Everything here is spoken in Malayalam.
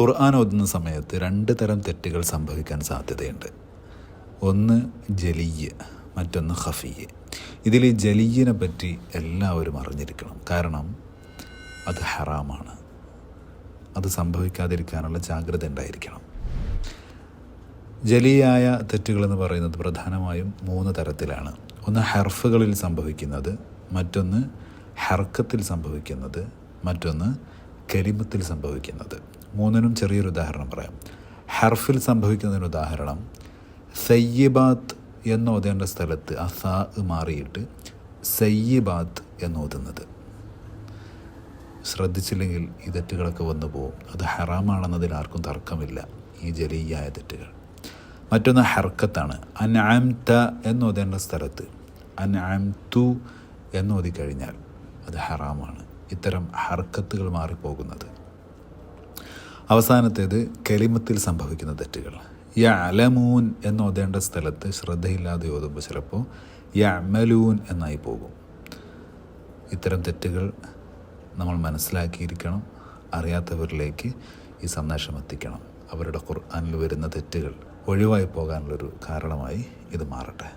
ഖുർആൻ ഓതുന്ന സമയത്ത് രണ്ട് തരം തെറ്റുകൾ സംഭവിക്കാൻ സാധ്യതയുണ്ട്. ഒന്ന് ജലീയ മറ്റൊന്ന് ഖഫീയ്. ഇതിൽ ഈ ജലീയിനെ പറ്റി എല്ലാവരും അറിഞ്ഞിരിക്കണം. കാരണം അത് ഹറാമാണ്. അത് സംഭവിക്കാതിരിക്കാനുള്ള ജാഗ്രത ഉണ്ടായിരിക്കണം. ജലിയായ തെറ്റുകളെന്ന് പറയുന്നത് പ്രധാനമായും മൂന്ന് തരത്തിലാണ്. ഒന്ന് ഹെർഫുകളിൽ സംഭവിക്കുന്നത് മറ്റൊന്ന് ഹർക്കത്തിൽ സംഭവിക്കുന്നത് മറ്റൊന്ന് കരിമത്തിൽ സംഭവിക്കുന്നത്. മൂന്നിനും ചെറിയൊരു ഉദാഹരണം പറയാം. ഹർഫിൽ സംഭവിക്കുന്നതിന് ഉദാഹരണം സയ്യിബാത്ത് എന്ന് ഓതേണ്ട സ്ഥലത്ത് ആ മാറിയിട്ട് സയ്യിബാത്ത് എന്ന് ഓതുന്നത്. ശ്രദ്ധിച്ചില്ലെങ്കിൽ ഈ തെറ്റുകളൊക്കെ വന്നു പോകും അത് ഹറാമാണെന്നതിൽ ആർക്കും തർക്കമില്ല. ഈ ജലീയായ തെറ്റുകൾ. മറ്റൊന്ന് ഹർക്കത്താണ്. അൻആംത എന്ന് ഓതേണ്ട സ്ഥലത്ത് അൻആംതു എന്ന് ഓതിക്കഴിഞ്ഞാൽ അത് ഹറാമാണ്. ഇത്തരം ഹർക്കത്തുകൾ മാറിപ്പോകുന്നത്. അവസാനത്തേത് കലിമത്തിൽ സംഭവിക്കുന്ന തെറ്റുകൾ. അലമൂൻ എന്നോതേണ്ട സ്ഥലത്ത് ശ്രദ്ധയില്ലാതെ ഓതുമ്പോൾ ചിലപ്പോൾ യഅമലൂൻ എന്നായി പോകും. ഇത്തരം തെറ്റുകൾ നമ്മൾ മനസ്സിലാക്കിയിരിക്കണം അറിയാത്തവരിലേക്ക് ഈ സന്ദേശം എത്തിക്കണം. അവരുടെ ഖുർആനിൽ വരുന്ന തെറ്റുകൾ ഒഴിവായി പോകാനുള്ളൊരു കാരണമായി ഇത് മാറട്ടെ.